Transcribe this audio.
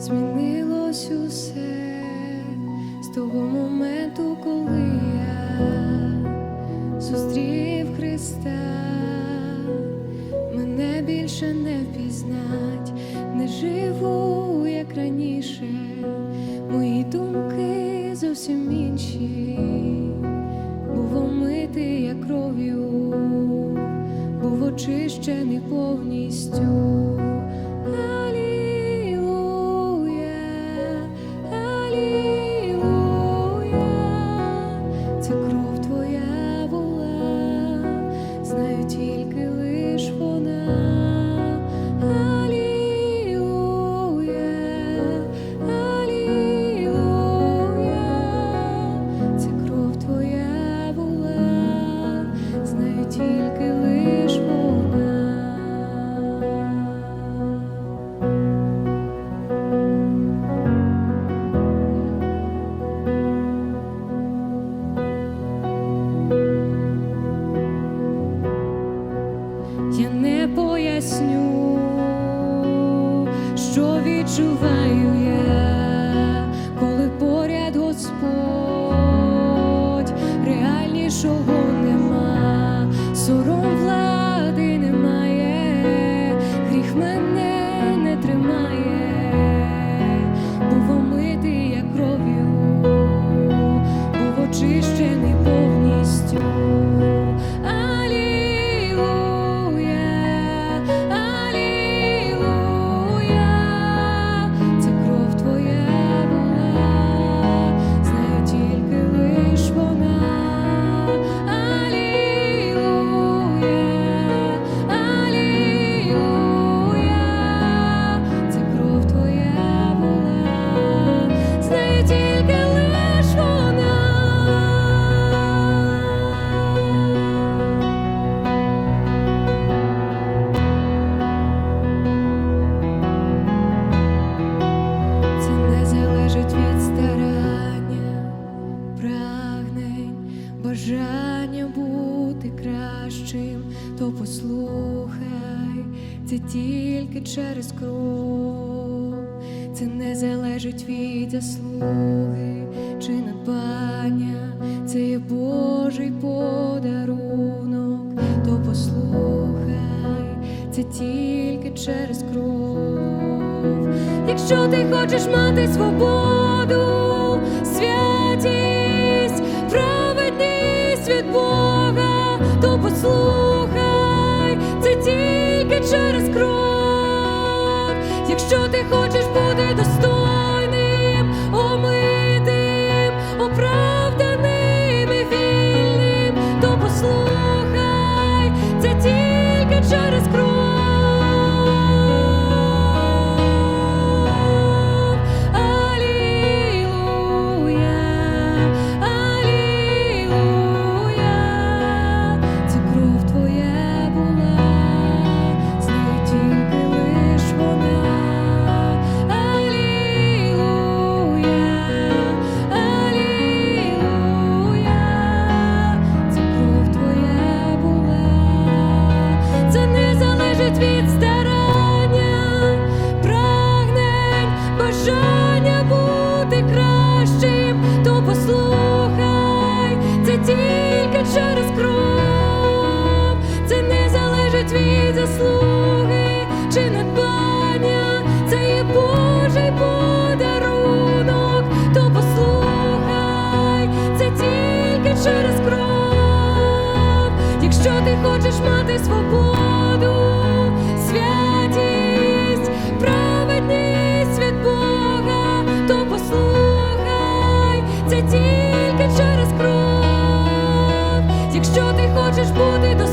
змінилось усе з того моменту, коли я зустрів Христа, мене більше не впізнать, не живу, як раніше, мої думки зовсім інші, був омитий я кров'ю, був очищений повністю. Поясню, що відчуваю я, прагнень, бажання бути кращим, то послухай, це тільки через кров, це не залежить від заслуги чи надбання, це є Божий подарунок, то послухай, це тільки через кров. Якщо ти хочеш мати свободу, то послухай, це тільки через кров. Якщо ти хочеш бути достойним, омитим, оправданим і вільним, то послухай, це тільки через кров. Якщо ти хочеш бути достойним,